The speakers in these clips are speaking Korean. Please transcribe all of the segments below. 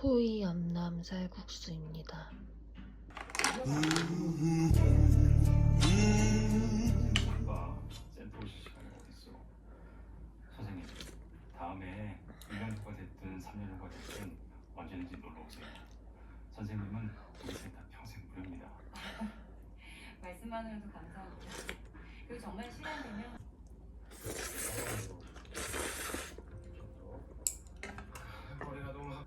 소이 암남 쌀국수입니다. 우리가 센터 오실 시간이 어딨어 선생님 다음에 1년 후가 됐든 3년 후가 됐든 언제든지 놀러 오세요 선생님은 우리 셋다 평생 무료입니다 말씀만으로도 감사합니다. 그리고 정말 시간 되면 머리가 너무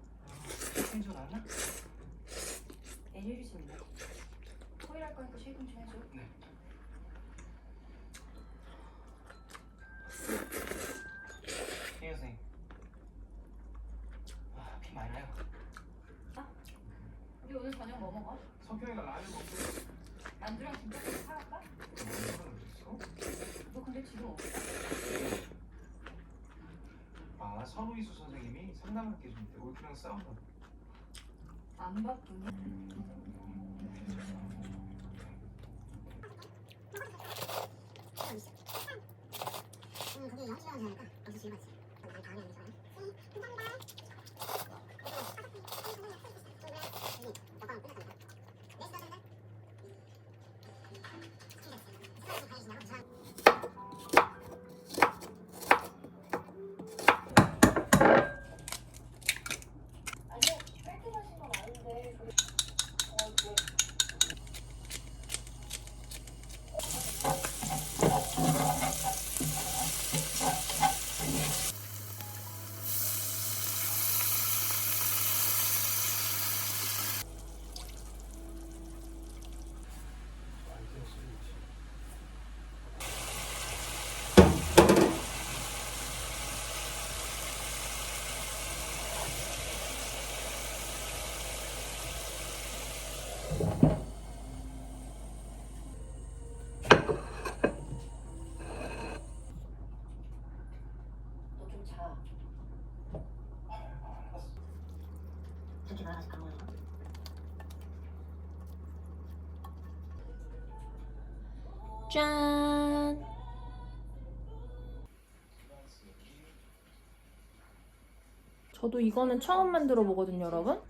좀 많아? 애니류십니다. 코일할 거니까 쉐이킹 좀 해줘. 네. 희 선생님 아, 피 많이 나요 우리 오늘 저녁 뭐 먹어? 석현이가 라면 먹고 만두랑 김밥도 사갈까? 있어? 너 근데 지금 없어? 아 선우이수 선생님이 상담할 게 있는데 올프랑 싸운다. 안 바쁘니? 너 좀 자. 짠! 저도 이거는 처음 만들어 보거든요, 여러분.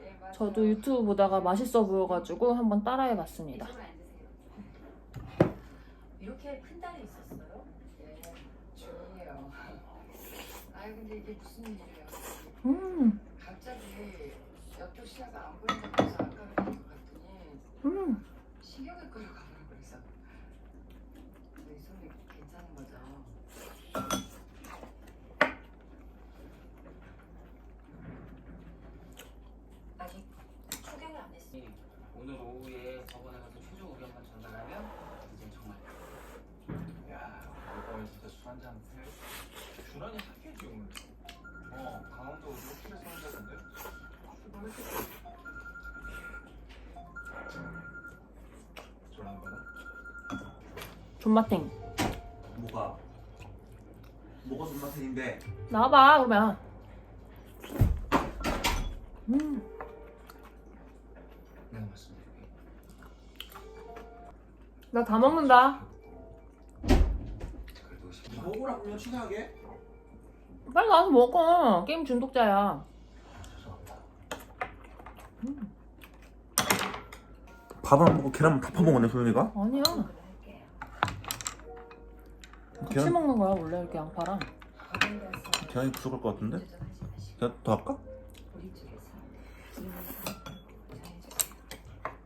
네. 저도 유튜브 보다가 맛있어 보여가지고 한번 따라해 봤습니다. 이쪽으로 앉으세요. 이렇게 큰 딸이 있었어요? 예, 중이에요. 아유 근데 이게 무슨 일이에요? 음, 존맛탱. 뭐가 뭐가 손맛탱인데 나와봐, 그러면. 음, 내가 말씀드릴게. 나다 먹는다. 그래도 시 먹으라 그러면 치사하게 빨리 나와서 먹어. 게임 중독자야. 죄송합니다. 밥을 안 먹고 계란만 다 퍼먹었네 소연이가 아니야. 같이 먹는 거야, 원래 이렇게 양파랑. 계란이 부족할 것 같은데 내가 더 할까?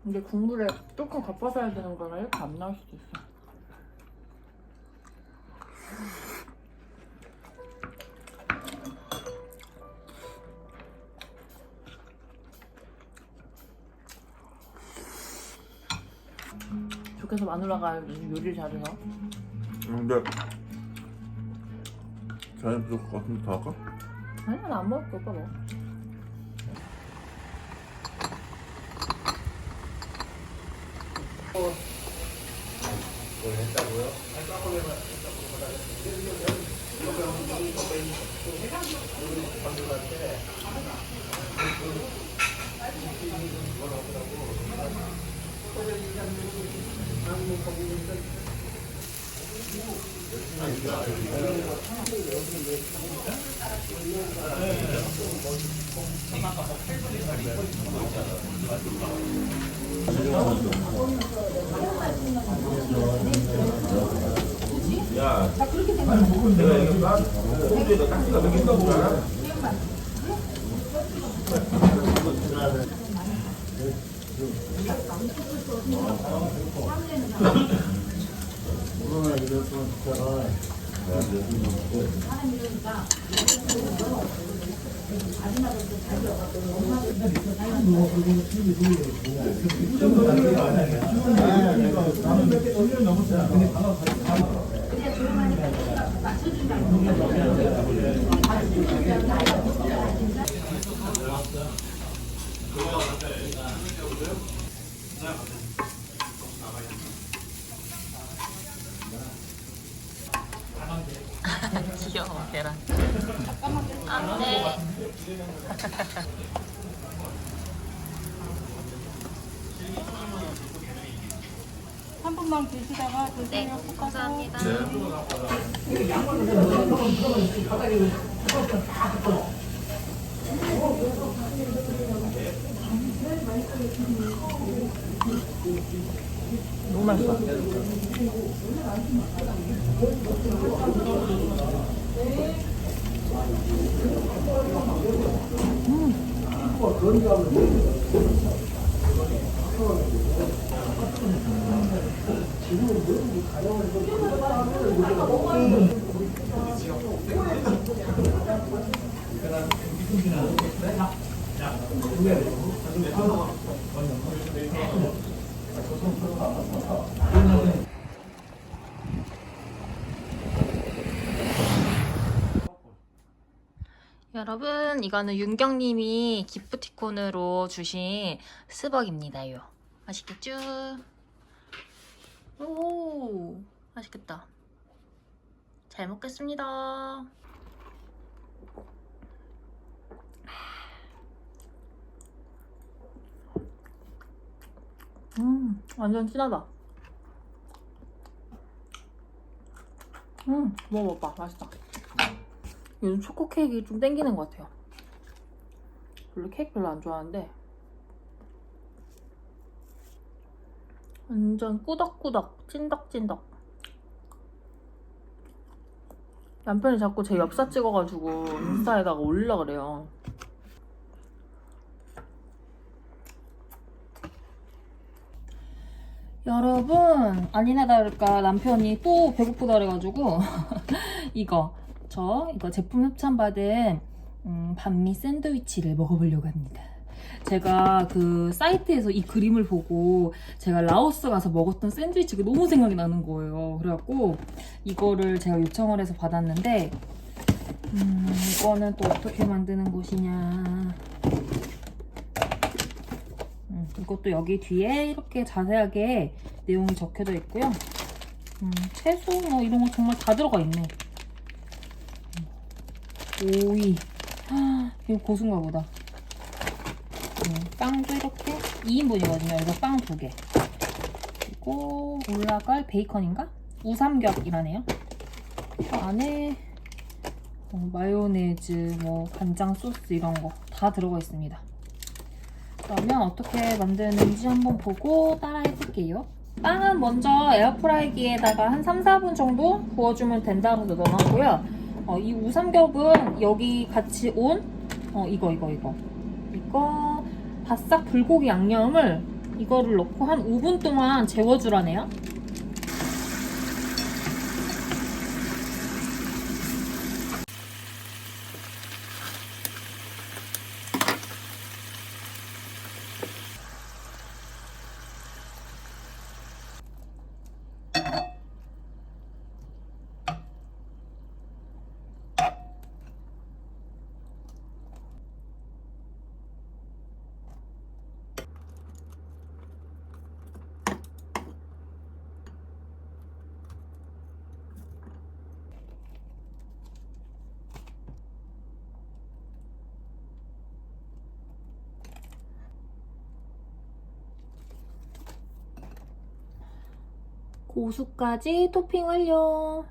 근데 국물에 조금 겉바서 해야 되는 거라 이렇게 안 나올 수도 있어. 좋게서 마누라가 요리를 잘해서 근데 자연 부족 것 같은데 더 할까? 아니야 나 안 먹을게 오빠 먹어 야, 내가 이거 딱 공주에다 귀여워 계란. 안돼. 한 분만 드시다가 드세요. 네, 감사합니다. 너무 맛있어. 여 이거는 윤경님이 기프티콘으로 주신 스벅입니다요. 맛있겠죠? 오, 맛있겠다. 잘 먹겠습니다. 음, 완전 진하다. 음, 먹어봐. 맛있다. 요즘 초코 케이크 좀 땡기는 것 같아요. 별로 케이크 별로 안 좋아하는데 완전 꾸덕꾸덕 찐덕찐덕 남편이 자꾸 제 엽사 찍어가지고 인스타에다가 올리려 그래요. 여러분 아니나 다를까 남편이 또 배고프다 그래가지고 이거 저 이거 제품 협찬 받은 음, 반미 샌드위치를 먹어보려고 합니다. 제가 그 사이트에서 이 그림을 보고 제가 라오스 가서 먹었던 샌드위치가 너무 생각이 나는 거예요. 그래갖고 이거를 제가 요청을 해서 받았는데 음, 이거는 또 어떻게 만드는 것이냐 음, 이것도 여기 뒤에 이렇게 자세하게 내용이 적혀져 있고요. 음, 채소 뭐 이런 거 정말 다 들어가 있네. 오이. 헉, 이거 고수인가 보다. 음, 빵도 이렇게 2인분이거든요. 그래서 빵두 개. 그리고 올라갈 베이컨인가? 우삼겹이라네요. 그 안에 어, 마요네즈, 뭐 간장 소스 이런 거 다 들어가 있습니다. 그러면 어떻게 만드는지 한번 보고 따라 해볼게요. 빵은 먼저 에어프라이기에다가 한 3, 4분 정도 구워주면 된다고 넣어놨고요. 어, 이 우삼겹은 여기 같이 온 어, 이거 이거 이거 이거 바싹 불고기 양념을 이거를 넣고 한 5분 동안 재워주라네요. 고수까지 토핑 완료.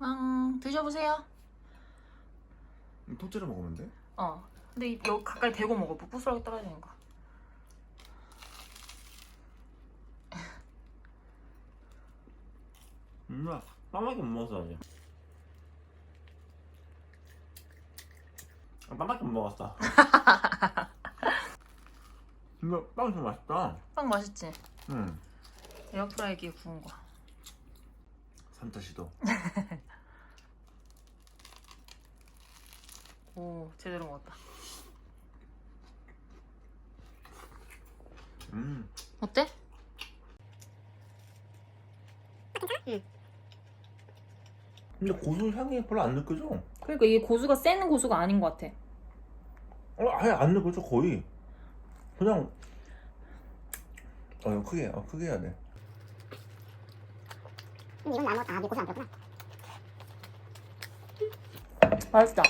왕 드셔보세요. 통째로 먹으면 돼? 어. 근데 이- 여기 가까이 대고 먹어. 뭐 부스러기 떨어지는 거. 엄마 빵밖에 못 먹었어 아직 아, 빵밖에 못 먹었어 근데 빵이 좀 맛있다 빵 맛있지? 응 에어프라이기에 구운 거. 산타 시도 오, 제대로 먹었다. 음 어때? 근데 고수 향이 별로 안 느껴져 그러니까 이게 고수가 센 고수가 아닌 것 같아. 어, 아예 안 느껴져 거의 그냥 어 크게 어 크게 해야 돼 근데 이건 아무 아니 고수 안 들었구나. 맛있다.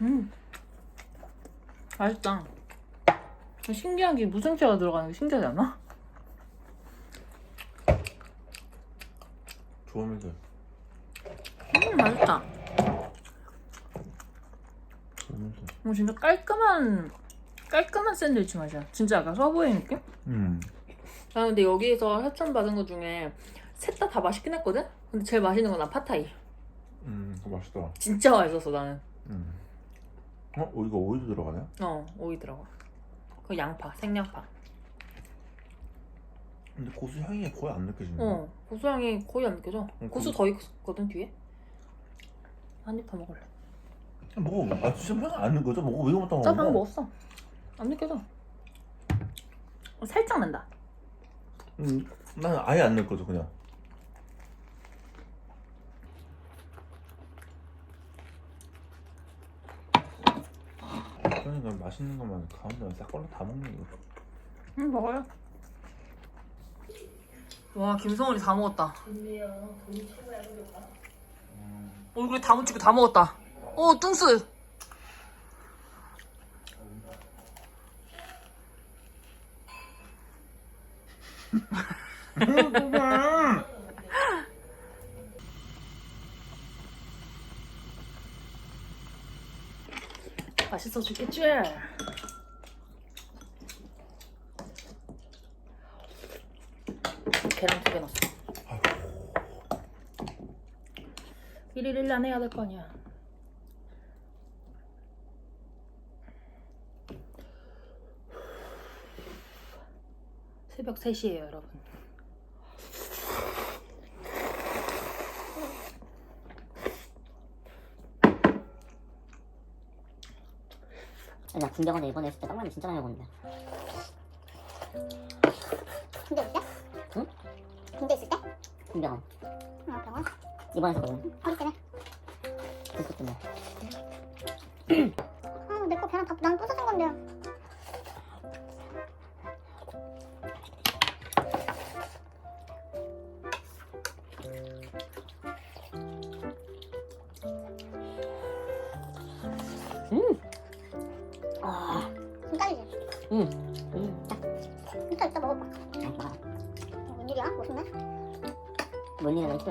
음. 맛있다. 신기한 게 무생채가 들어가는 게 신기하지 않아? 좋으면서 음, 맛있다. 좋으면서 어, 진짜 깔끔한, 깔끔한 샌드위치 맛이야. 진짜 약간 서브웨이 느낌? 음 나 근데 여기에서 협찬 받은 것 중에 셋 다 다 맛있긴 했거든? 근데 제일 맛있는 건난 팟타이. 음, 그거 맛있다. 진짜 맛있었어, 나는. 음. 어, 어, 이거 오이도 들어가네? 어, 오이 들어가. 그 양파, 생양파. 근데 고수 향이 거의 안 느껴지네. 어, 고수 향이 거의 안 느껴져. 음, 고수 그- 더 있거든, 뒤에. 한 입 더 먹을래. 먹어. 아, 진짜 향이 안 느껴져? 먹어. 왜 이거만 나 방금 먹었어. 안 느껴져. 어, 살짝 난다. 음, 난 아예 안 느껴져, 그냥. 그러니까 맛있는 것만 가운데 싹 걸러 다 먹는 거. 응, 먹어요. 와, 김성원이 다 먹었다. 얼굴에 다 묻히고 다 먹었다. 어, 뚱스. 맛있어 죽겠지? 계란 두 개 넣었어. 1일 1안 해야 될 거 아니야. 새벽 3시에요, 여러분. 나 군병원에 입원했을 때 떡라면 진짜 많이 먹었는데. 군대 있을 때? 응? 군대 있을 때? 군병원. 아 병원? 입원해서 먹은. 어릴 때네.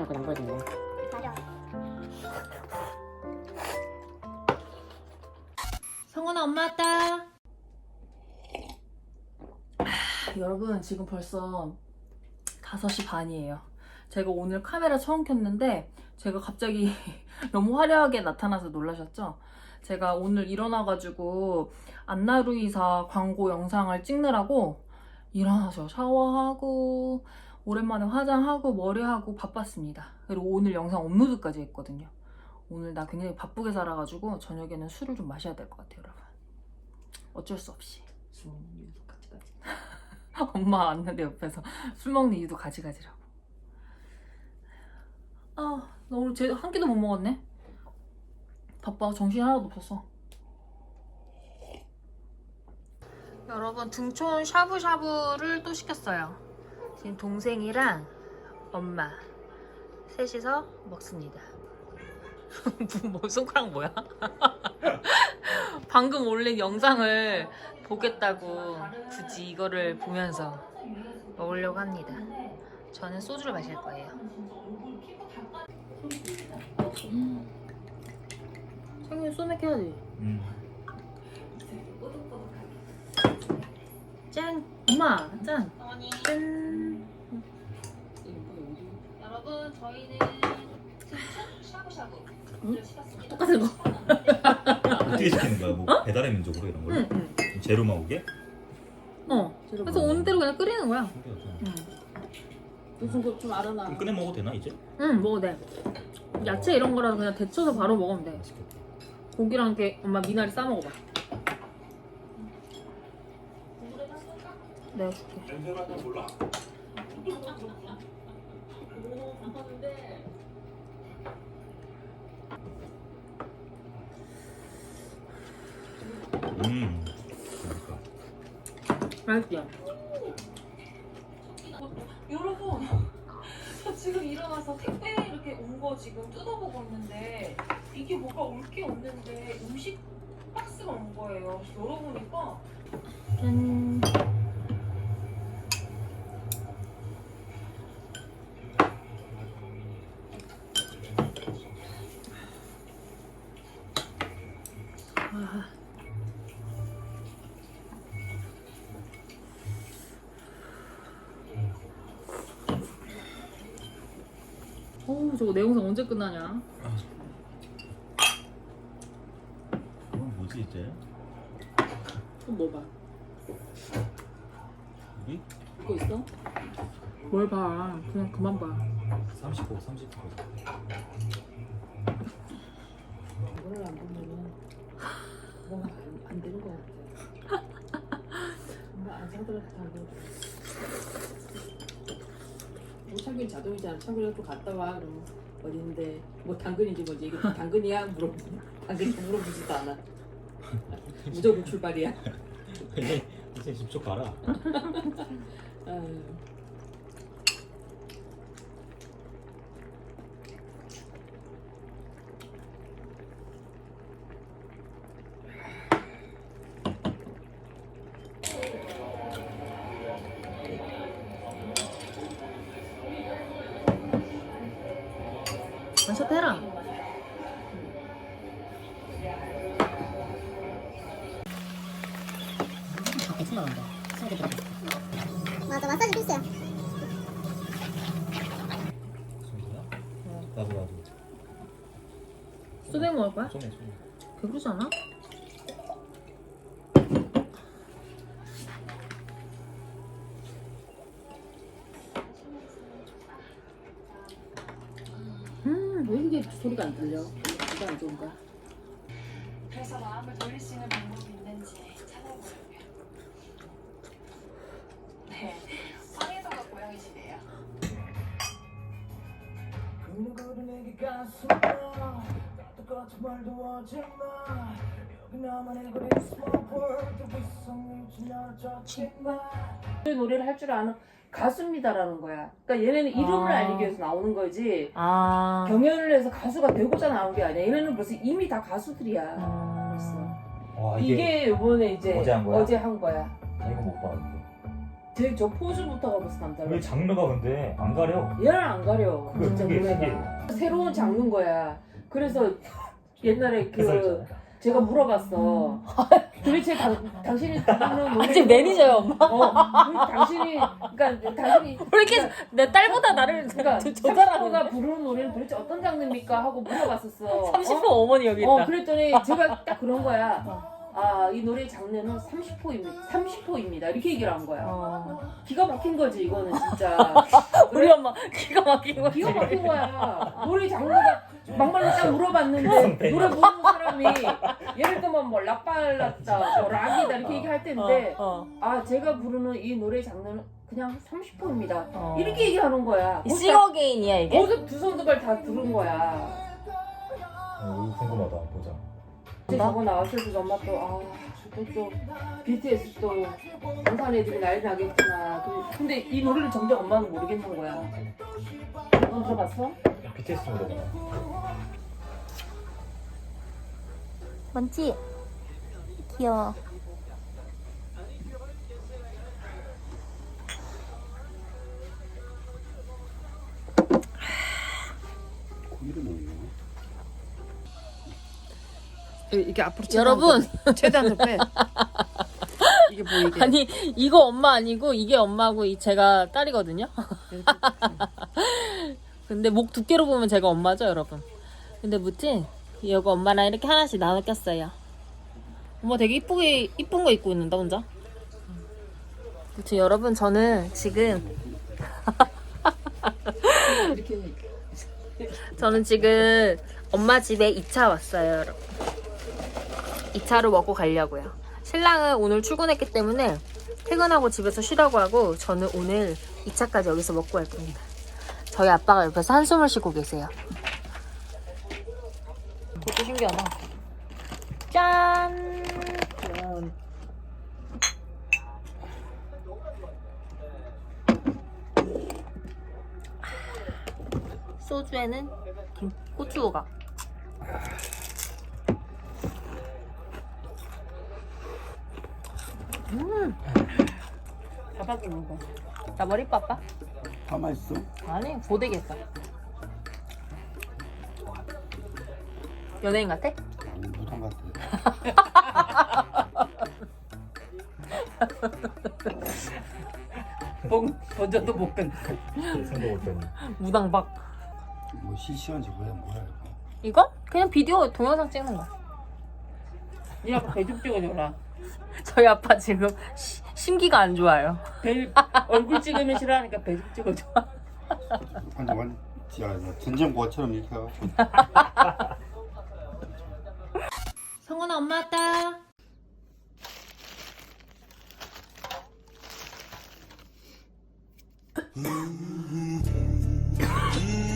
이렇게 먹고 안 보여준대. 맞아. 성훈아 엄마 왔다. 아, 여러분 지금 벌써 5시 반이에요. 제가 오늘 카메라 처음 켰는데 제가 갑자기 너무 화려하게 나타나서 놀라셨죠? 제가 오늘 일어나가지고 안나루이사 광고 영상을 찍느라고 일어나서 샤워하고 오랜만에 화장하고 머리하고 바빴습니다. 그리고 오늘 영상 업로드까지 했거든요. 오늘 나 굉장히 바쁘게 살아가지고 저녁에는 술을 좀 마셔야 될 것 같아요, 여러분. 어쩔 수 없이 술 먹는 이유도 가지가지. 엄마 왔는데 옆에서 술 먹는 이유도 가지가지라고. 아, 나 오늘 제 한 끼도 못 먹었네. 바빠, 정신 하나도 없었어. 여러분 등촌 샤브샤브를 또 시켰어요. 지금 동생이랑 엄마 셋이서 먹습니다. 뭐 손가락 뭐야? 방금 올린 영상을 보겠다고 굳이 이거를 보면서 먹으려고 합니다. 저는 소주를 마실 거예요. 음. 생일 소맥 해야지. 음. 꼬 득꼬득하게. 짠! 엄마! 짠! 짠! 여러분 저희는 지금 샤브샤브 를 시켰습니다. 똑같은 거. 어떻게 시키는 거야? 뭐 배달의 민족으로 이런 걸? 응, 응. 재료만 오게? 어. 그래서 오는 대로 그냥 끓이는 거야. 신기하다. 응. 무슨 거좀 알아나. 그럼 꺼내 먹어도 되나 이제? 응, 먹어도 돼. 야채 이런 거라도 그냥 데쳐서 바로 먹으면 돼. 맛있겠다. 고기랑 이렇게 엄마 미나리 싸 먹어봐. 내가 줄게. 나 몰라. 음. 그러니까. 맛있지? 여러분 저 지금 일어나서 택배 이렇게 온 거 지금 뜯어보고 있는데 이게 뭐가 올 게 없는데 음식 박스가 온 거예요. 열어보니까 짠. 저거 내 영상 언제 끝나냐? 그건 뭐지 이제? 좀 먹어봐. 우리 듣고 있어? 뭘 봐? 그냥 그만 봐. 30호 30호. 이거를 안 보면은 뭔가 안, 안 되는 것 같아. 뭔가 안안 참기름 자동이잖아. 또 갔다 와. 그러면 어딘데 뭐 당근인지 뭔지 이게 당근이야 물어 당근이 물어보지도 않아. 무조건 출발이야. 이제 이제 집쪽 가라. 아유. 왜 이게 소리가 안 들려? 이거 안 좋은가? 그래서 마음을 돌릴 수 있는 방법이 있는지 찾아보려고요. 네, 황혜서가 고양이 집이에요. 이 노래를 할 줄 아는 가수입니다라는 거야. 그러니까 얘네는 이름을 아. 알리기 위해서 나오는 거지. 아. 경연을 해서 가수가 되고자 나온 게 아니야. 얘네는 벌써 이미 다 가수들이야. 벌써. 와 이게 이번에 이제 어제 한 거야? 어제 한 거야. 이거 못 봤는데. 제, 저 포즈부터가 벌써 남달라. 왜 장르가 근데 안 가려? 얘는 안 가려. 그게 진짜 그게 노래가. 신기해. 새로운 장르인 거야. 그래서 옛날에 그. 제가 물어봤어. 도대체 당, 당신이 부르는 노래 아직 매니저야 엄마. 어, 그 당신이 그러니까 당신이 왜 이렇게 내 딸보다 나를 그러니까 저- 저 삼십포가 잘하는데? 부르는 노래는 도대체 어떤 장르입니까 하고 물어봤었어. 30호 어머니 여기 어, 있다. 어 그랬더니 제가 딱 그런 거야. 아, 이 노래 장르는 30호입니다. 30호입니다. 이렇게 얘기를 한 거야. 어. 기가 막힌 거지, 이거는 진짜. 우리 엄마 기가 막힌 거지. 기가 막힌 거야. 노래 장르가 막말로 딱 물어봤는데 노래 부르는 사람이 예를 들면 뭐 락발랐다, 뭐 락이다 이렇게 얘기할 텐데 어, 아 제가 부르는 이 노래 장르는 그냥 30호입니다. 어. 이렇게 얘기하는 거야. 싱어게인이야 이게? 거기서 두 손 두 발 다 들은 거야. 어, 이거 궁금하다. 보자. 이제 저거 나왔을 때 엄마 또, 아, 또, 또, BTS 또, 부산 애들이 난리 나겠구나. 그- 근데 이 노래를 정작 엄마는 모르겠는 거야. 너 들어봤어? BTS 노래구나. 뭔지 귀여워. 이게 앞으로 여러분 최대한 더 빼. 이게 보이게. 아니 이거 엄마 아니고 이게 엄마고 이 제가 딸이거든요. 근데 목 두께로 보면 제가 엄마죠, 여러분. 근데 무튼 이거 엄마랑 이렇게 하나씩 나눠 꼈어요. 엄마 되게 이쁘게 이쁜 거 입고 있는다 혼자. 무튼 여러분 저는 지금 저는 지금 엄마 집에 2차 왔어요, 여러분. 2차로 먹고 가려고요. 신랑은 오늘 출근했기 때문에 퇴근하고 집에서 쉬라고 하고 저는 오늘 2차까지 여기서 먹고 갈 겁니다. 저희 아빠가 옆에서 한숨을 쉬고 계세요. 그것도 신기하다. 짠! 소주에는 김, 고추가. 음, 밥하고 먹어. 나 머리 빠빠? 다 맛있어? 아니, 고데기했다. 연예인 같아? 아니 무당 같아. 번 번져도 못 끊. 생각 못했네. 무당박. 뭐 실시간 저거야 뭐야 이거. 이거? 그냥 비디오 동영상 찍는 거. 네 아빠 배좀 찍어줘라. 저희 아빠 지금 시- 심기가 안 좋아요. 배 얼굴 찍으면 싫어하니까 배좀 찍어줘. 완전 완 진짜 전쟁고처럼 이렇게 하고. 성훈아 엄마 왔다.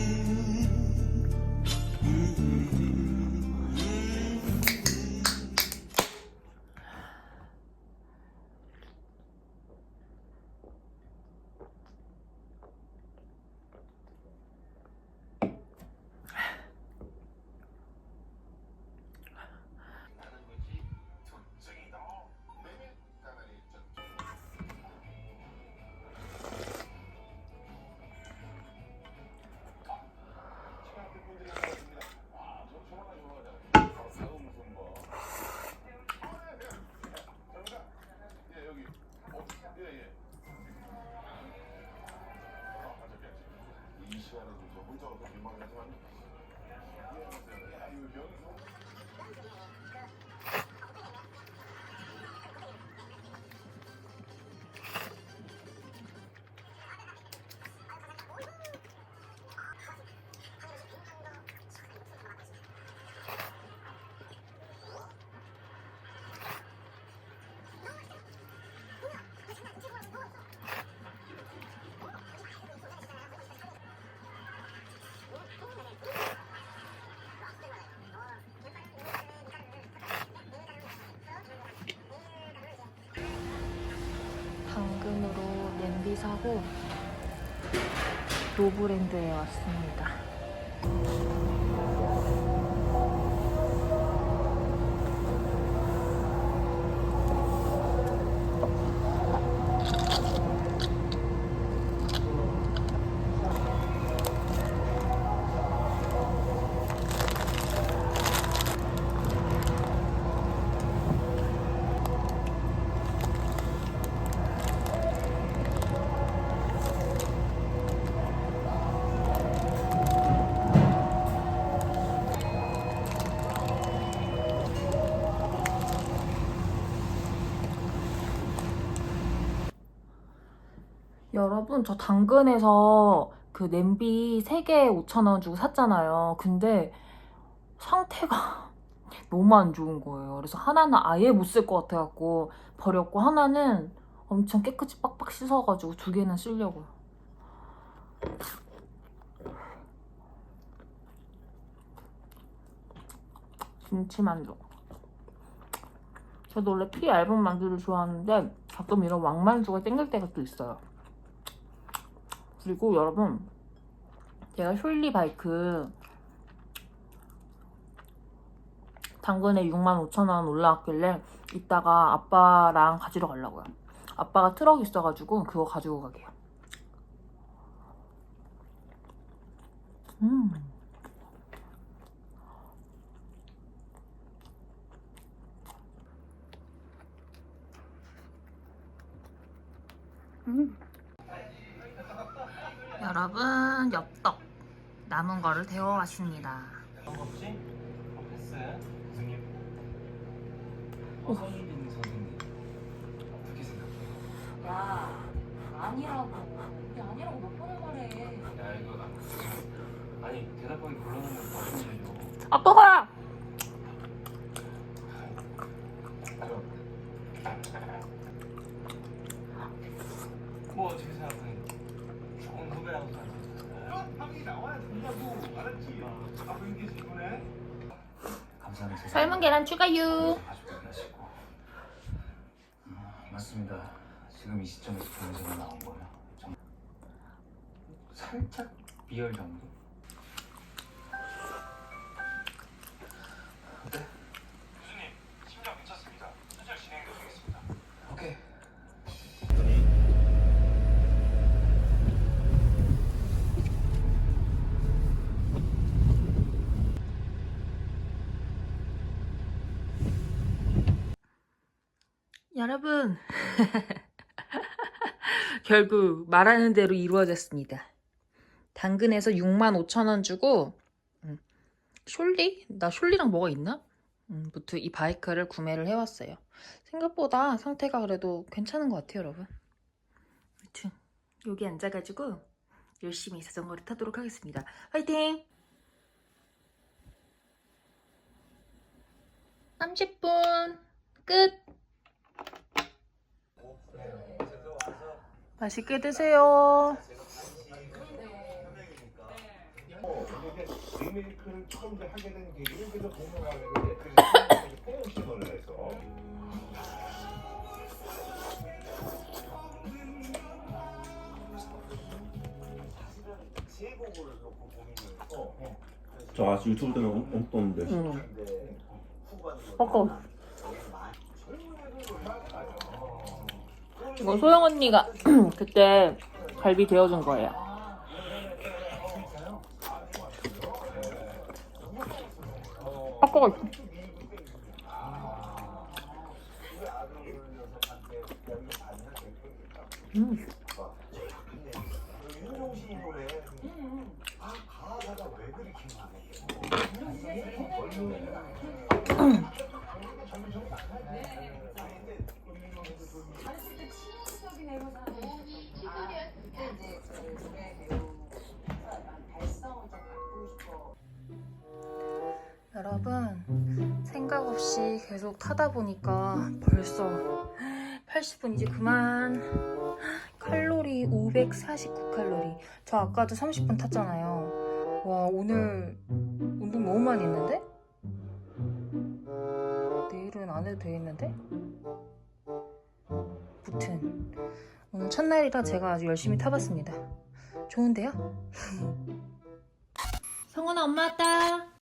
사고 노브랜드에 왔습니다. 여러분, 저 당근에서 그 냄비 3개에 5,000원 주고 샀잖아요. 근데 상태가 너무 안 좋은 거예요. 그래서 하나는 아예 못 쓸 것 같아갖고 버렸고, 하나는 엄청 깨끗이 빡빡 씻어가지고 두 개는 쓰려고요. 김치만두. 저도 원래 피 얇은 만두를 좋아하는데 가끔 이런 왕만두가 땡길 때가 또 있어요. 그리고 여러분 제가 숄리 바이크 당근에 65,000원 올라왔길래 이따가 아빠랑 가지러 가려고요. 아빠가 트럭 있어가지고 그거 가지고 가게요. 음. 여러분 엽떡 남은 거를 데워왔습니다. 어? 야 아니라고 아니라고 몇 번을 말해 야 이거 나 아니 대답하기 곤란한 건 무슨 일이죠? 아또가라! 뭐 어떻게 생각해? 좋은 후배라고 생각해. 방이 나와야 된다고 알았지? 아 이게 질문해? 감사합니다. 선생님. 삶은 계란 추 가유. 가족들 하시고. 음, 맞습니다. 지금 이 시점에서 문제가 나온 거예요. 좀 살짝 비열 정도. 네. 교 여러분 결국 말하는 대로 이루어졌습니다. 당근에서 6만 5천 원 주고 음, 숄리? 나 숄리랑 뭐가 있나? 음, 무튼 이 바이크를 구매를 해왔어요. 생각보다 상태가 그래도 괜찮은 것 같아요, 여러분. 무튼 여기 앉아가지고 열심히 자전거를 타도록 하겠습니다. 화이팅! 30분 끝! 맛있게 드세요. 리메이크를 처음 하게 된 계기는 그래서 공명하는데 그래서 프로모션을 해서 세 곡을 놓고 고민을 어, 저 아직 유튜브 떴는데 근데 후반으로 아까 이거 소영 언니가 그때 갈비 데워준 거예요. 아까 음. 계속 타다 보니까 벌써 80분 이제 그만 칼로리 549칼로리 저 아까도 30분 탔잖아요 와 오늘 운동 너무 많이 했는데? 내일은 안 해도 되겠는데? 무튼 오늘 첫날이라 제가 아주 열심히 타봤습니다 좋은데요? 성훈아 엄마 왔다